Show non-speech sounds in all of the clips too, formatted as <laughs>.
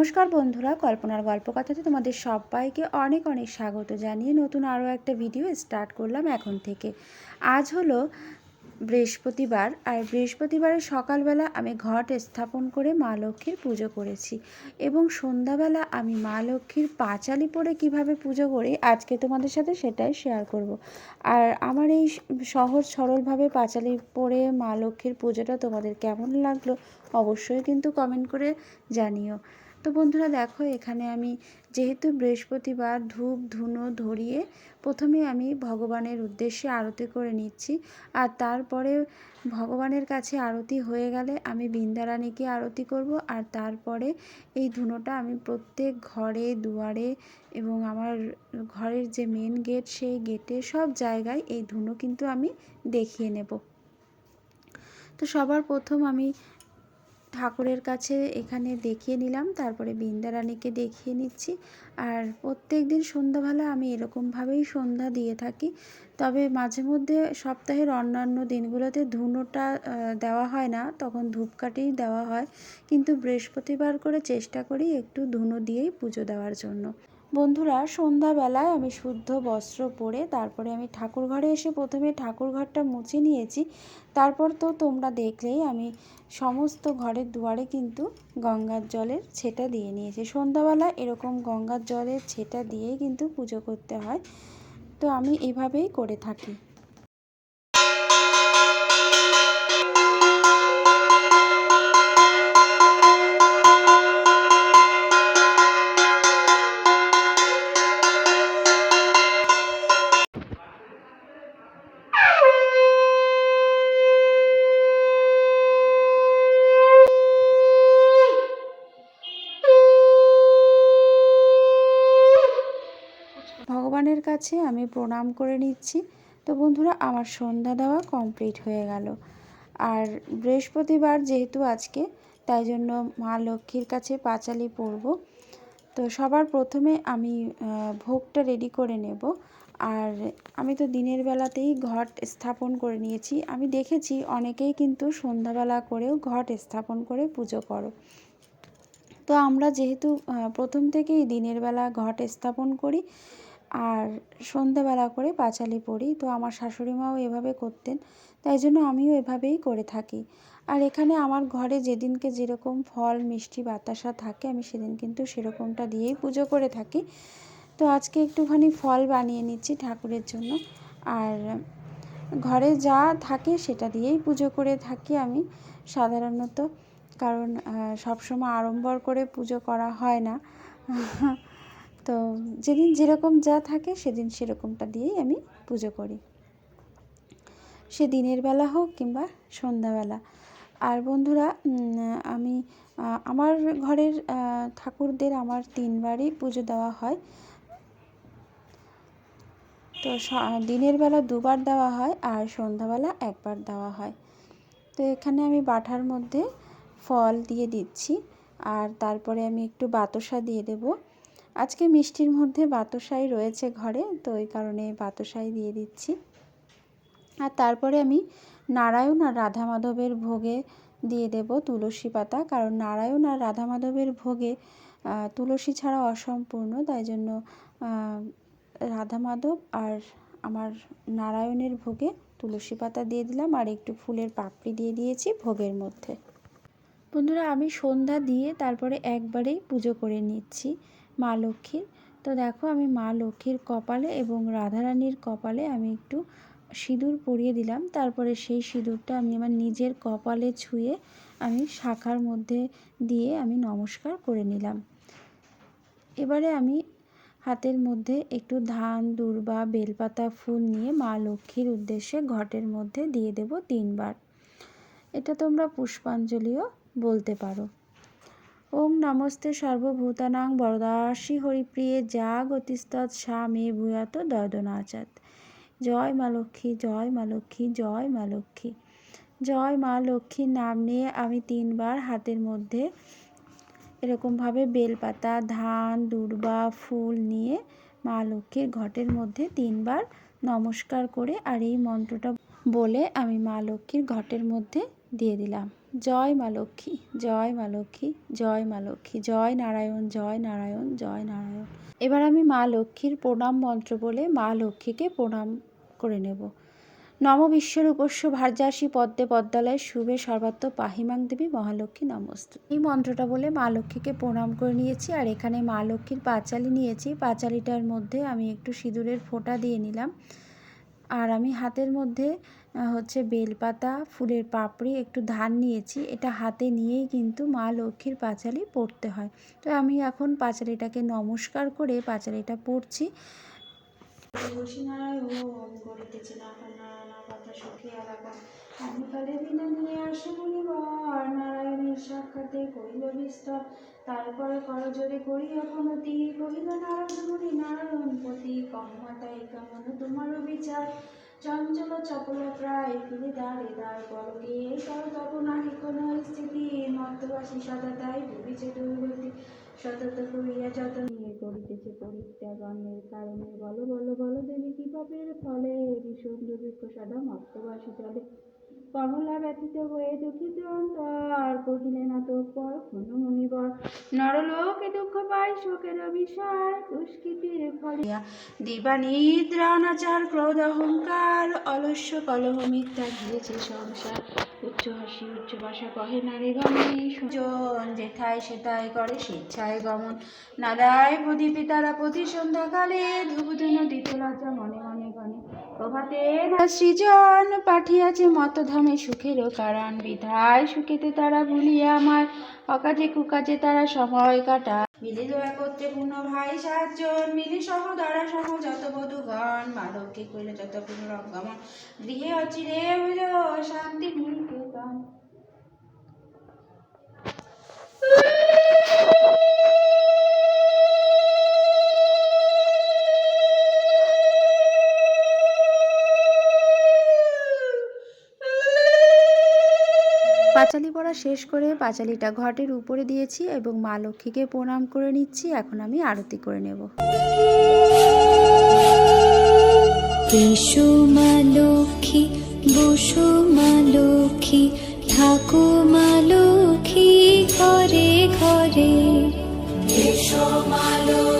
নমস্কার বন্ধুরা, কল্পনার গল্প কথাতে তোমাদের সবাইকে অনেক অনেক স্বাগত জানিয়ে নতুন আরও একটা ভিডিও স্টার্ট করলাম এখন থেকে আজ হলো বৃহস্পতিবার, আর বৃহস্পতিবারের সকালবেলা আমি ঘট স্থাপন করে মা লক্ষ্মীর পুজো করেছি এবং সন্ধ্যাবেলা আমি মা লক্ষ্মীর পাঁচালি পরে কীভাবে পুজো করি আজকে তোমাদের সাথে সেটাই শেয়ার করব। আর আমার এই সহজ সরলভাবে পাঁচালি পরে মা লক্ষ্মীর পুজোটা তোমাদের কেমন লাগল অবশ্যই কিন্তু কমেন্ট করে জানিও তো বন্ধুরা দেখো, এখানে আমি যেহেতু বৃহস্পতিবার ধূপ, ধুনো ধরিয়ে প্রথমে আমি ভগবানের উদ্দেশ্যে আরতি করে নিচ্ছি। আর তারপরে ভগবানের কাছে আরতি হয়ে গেলে আমি বৃন্দারানীকে আরতি করব। আর তারপরে এই ধুনোটা আমি প্রত্যেক ঘরে, দুয়ারে এবং আমার ঘরের যে মেন গেট সেই গেটে সব জায়গায় এই ধুনো কিন্তু আমি দেখিয়ে নেব। তো সবার প্রথম আমি ঠাকুরের কাছে এখানে দেখিয়ে নিলাম, তারপরে বৃন্দারানীকে দেখিয়ে নিচ্ছি। আর প্রত্যেক দিন সন্ধ্যাবেলা আমি এরকমভাবেই সন্ধ্যা দিয়ে থাকি। তবে মাঝে মধ্যে সপ্তাহের অন্যান্য দিনগুলোতে ধুনোটা দেওয়া হয় না, তখন ধূপকাঠিই দেওয়া হয়। কিন্তু বৃহস্পতিবার করে চেষ্টা করি একটু ধুনো দিয়েই পুজো দেওয়ার জন্য। বন্ধুরা, সন্ধ্যাবেলায় আমি শুদ্ধ বস্ত্র পরে তারপরে আমি ঠাকুর ঘরে এসে প্রথমে ঠাকুর ঘরটা মুছে নিয়েছি। তারপর তো তোমরা দেখলেই আমি সমস্ত ঘরের দুয়ারে কিন্তু গঙ্গার জলের ছেটা দিয়ে নিয়েছি। সন্ধ্যাবেলা এরকম গঙ্গার জলের ছেটা দিয়েই কিন্তু পুজো করতে হয়। তো আমি এভাবেই করে থাকি। কাছে আমি প্রণাম করে নিচ্ছি। তো বন্ধুরা, আমার সন্ধ্যা দেওয়া কমপ্লিট হয়ে গেল। আর বৃহস্পতিবার যেহেতু আজকে, তাই জন্য মা লক্ষ্মীর কাছে পাঁচালি পড়ব তো সবার প্রথমে আমি ভোগটা রেডি করে নেব। আর আমি তো দিনের বেলাতেই ঘট স্থাপন করে নিয়েছি। আমি দেখেছি অনেকেই কিন্তু সন্ধ্যাবেলা করেও ঘট স্থাপন করে পুজো করো। তো আমরা যেহেতু প্রথম থেকেই দিনের বেলা ঘট স্থাপন করি আর সন্ধ্যাবেলা করে পাঁচালি পড়ি। তো আমার শাশুড়ি মাও এভাবে করতেন, তাই জন্য আমিও এভাবেই করে থাকি। আর এখানে আমার ঘরে যেদিনকে যেরকম ফল, মিষ্টি, বাতাসা থাকে, আমি সেদিন কিন্তু সেরকমটা দিয়েই পুজো করে থাকি। তো আজকে একটুখানি ফল বানিয়ে নিচ্ছি ঠাকুরের জন্য। আর ঘরে যা থাকে সেটা দিয়েই পুজো করে থাকি আমি সাধারণত। কারণ সবসময় আড়ম্বর করে পুজো করা হয় না। <laughs> তো যেদিন যেরকম যা থাকে সেদিন সেরকমটা দিয়েই আমি পুজো করি। সে দিনের বেলা হোক কিংবা সন্ধ্যাবেলা। আর বন্ধুরা আমি আমার ঘরের ঠাকুরদের আমার তিনবারই পুজো দেওয়া হয়। তো দিনের বেলা দুবার দেওয়া হয় আর সন্ধ্যাবেলা একবার দেওয়া হয়। তো এখানে আমি বাটার মধ্যে ফল দিয়ে দিচ্ছি। আর তারপরে আমি একটু বাতাসা দিয়ে দেবো। আজকে মিষ্টির মধ্যে বাতাসাই রয়েছে ঘরে, তো ওই কারণে বাতাসাই দিয়ে দিচ্ছি। আর তারপরে আমি নারায়ণ আর রাধা মাধবের ভোগে দিয়ে দেব তুলসী পাতা, কারণ নারায়ণ আর রাধা মাধবের ভোগে তুলসী ছাড়া অসম্পূর্ণ, তাই জন্য রাধা মাধব আর আমার নারায়ণের ভোগে তুলসী পাতা দিয়ে দিলাম, আর একটু ফুলের পাপড়ি দিয়ে দিয়েছি ভোগের মধ্যে। বন্ধুরা, আমি সন্ধ্যা দিয়ে তারপরে একবারেই পুজো করে নিচ্ছি। মা লক্ষ্মীর। তো দেখো আমি মা লক্ষ্মীর কপালে এবং রাধারানীর কপালে আমি একটু সিঁদুর পরিয়ে দিলাম। তারপরে সেই সিঁদুরটা আমি আমার নিজের কপালে ছুঁয়ে আমি শাখার মধ্যে দিয়ে আমি নমস্কার করে নিলাম। এবারে আমি হাতের মধ্যে একটু ধান, দুর্বা, বেলপাতা, ফুল নিয়ে মা লক্ষ্মীর উদ্দেশ্যে ঘটের মধ্যে দিয়ে দেব তিনবার। এটা তোমরা পুষ্পাঞ্জলিও বলতে পারো। ওম নমস্তে সর্বভূতানাং বরদাসী হরিপ্রিয়ে যা গতিস্তৎ সা মে ভূয়াত দর্দনাচাত। জয় মা লক্ষ্মী, জয় মা লক্ষ্মী, জয় মা লক্ষ্মী। জয় মা লক্ষ্মীর নাম নিয়ে আমি তিনবার হাতের মধ্যে এরকমভাবে বেলপাতা, ধান, দুর্বা, ফুল নিয়ে মা লক্ষ্মীর ঘটের মধ্যে তিনবার নমস্কার করে আর এই মন্ত্রটা বলে আমি মা লক্ষ্মীর ঘটের মধ্যে দিয়ে দিলাম। জয় মা লক্ষ্মী, জয় মা লক্ষ্মী, জয় মা লক্ষ্মী, জয় নারায়ণ জয় নারায়ণ জয় নারায়ণ। এবার আমি মা লক্ষ্মীর প্রণাম মন্ত্র বলে মা লক্ষ্মীকে প্রণাম করে নেব। নম বিশ্বের উপস্য ভার্যাসী পদ্মে পদ্মালয় শুভে সর্বাত্ম পাহিমাং দেবী মহালক্ষ্মী নমস্ত। এই মন্ত্রটা বলে মা লক্ষ্মীকে প্রণাম করে নিয়েছি আর এখানে মা লক্ষ্মীর পাঁচালি নিয়েছি। পাঁচালিটার মধ্যে আমি একটু সিঁদুরের ফোঁটা দিয়ে নিলাম। আর আমি হাতের মধ্যে হচ্ছে বেলপাতা, ফুলের পাপড়ি, একটু ধান নিয়েছি। এটা হাতে নিয়েই কিন্তু মা লক্ষ্মীর পাঁচালি পড়তে হয়। তো আমি এখন পাঁচালিটাকে নমস্কার করে পাঁচালিটা পড়ছি। নিয়ে তারপরে করজোরে করিয়া কহিল, নারদ মুনি, নারায়ণ পতি কম্মাতাই কেমন তোমারও বিচার। চঞ্চল চপল প্রায় ফিরে দাঁড়ে দাঁড় পরকে তর তব নাহি কোনো স্থিতি মর্তবাসী সদা তাই ভুবিছে দুর্গতি। সতত করিয়া যত নিয়ে করিতেছে পরিত্যাগ অন্যের কারণে বলো বলো বলো দেবী কি পাপের ফলে? ভীষণ দুর্ভিক্ষ সদা মর্তবাসী চলে। কমলা ব্যথিত হয়ে দুঃখিত অন্তর কহিলে না তো পর কোনো মুনিবর। নরলোকে দুঃখ পায় শোকের বিষয় দুষ্কৃতির ফলে। দিবানিদ্রা, অনাচার, ক্রোধ, অহংকার অলস্য কলহ, মিথ্যা ঘিরেছে সংসার। উচ্চ হাসি, উচ্চ ভাষা কহে, নারী গমে সুজন, যেথায় সেথায় করে স্বেচ্ছায় গমন। নাদায় প্রদীপে তারা প্রতি সন্ধ্যাকালে ধূপধুন দিতে লজ্জা মনে মনে গণে প্রভাতে না সৃজন পাঠিয়াছে মতধামে সুখেরও কারণ বিধায়। সুখেতে তারা ভুলিয়ে আমার অকাজে কুকাজে তারা সময় কাটা মিলিত একত্রে পূর্ণ ভাই সাতজন মিলি সহ দ্বারা সহ যত বধুগণ। মাধবকে কইলে যত পুনরগমন গৃহে অচিরে হইল শান্তি নিকেতন পাঁচালি পড়া শেষ করে পাঁচালিটা ঘটের উপরে দিয়েছি এবং মা লক্ষ্মীকে প্রণাম করে নিচ্ছি। এখন আমি আরতি করে নেব। এসো মা লক্ষ্মী বসো মা লক্ষ্মী থাকো মা লক্ষ্মী ঘরে ঘরে। এসো মা লক্ষ্মী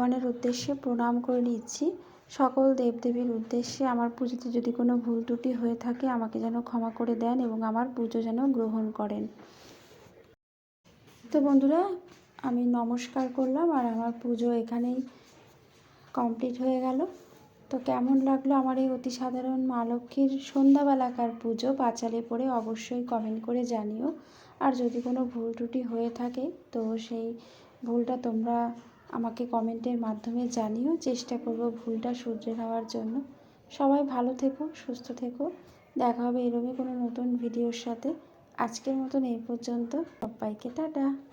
ভগবানের উদ্দেশ্যে প্রণাম করে নিচ্ছি। সকল দেবদেবীর উদ্দেশ্যে আমার পুজোতে যদি কোনো ভুল ত্রুটি হয়ে থাকে, আমাকে যেন ক্ষমা করে দেন এবং আমার পুজো যেন গ্রহণ করেন। তো বন্ধুরা, আমি নমস্কার করলাম আর আমার পুজো এখানেই কমপ্লিট হয়ে গেল। তো কেমন লাগল আমার এই অতি সাধারণ মা লক্ষ্মীর সন্ধ্যাবেলাকার পুজো, পাঁচালে পড়ে অবশ্যই কমেন্ট করে জানিও। আর যদি কোনো ভুল ত্রুটি হয়ে থাকে, তো সেই ভুলটা তোমরা আমাকে কমেন্টের মাধ্যমে জানিও, চেষ্টা করব ভুলটা শুধরে নেওয়ার জন্য। সবাই ভালো থেকো, সুস্থ থেকো। দেখা হবে এরকমই কোনো নতুন ভিডিওর সাথে। আজকের মতন এই পর্যন্ত। সবাইকে টাটা।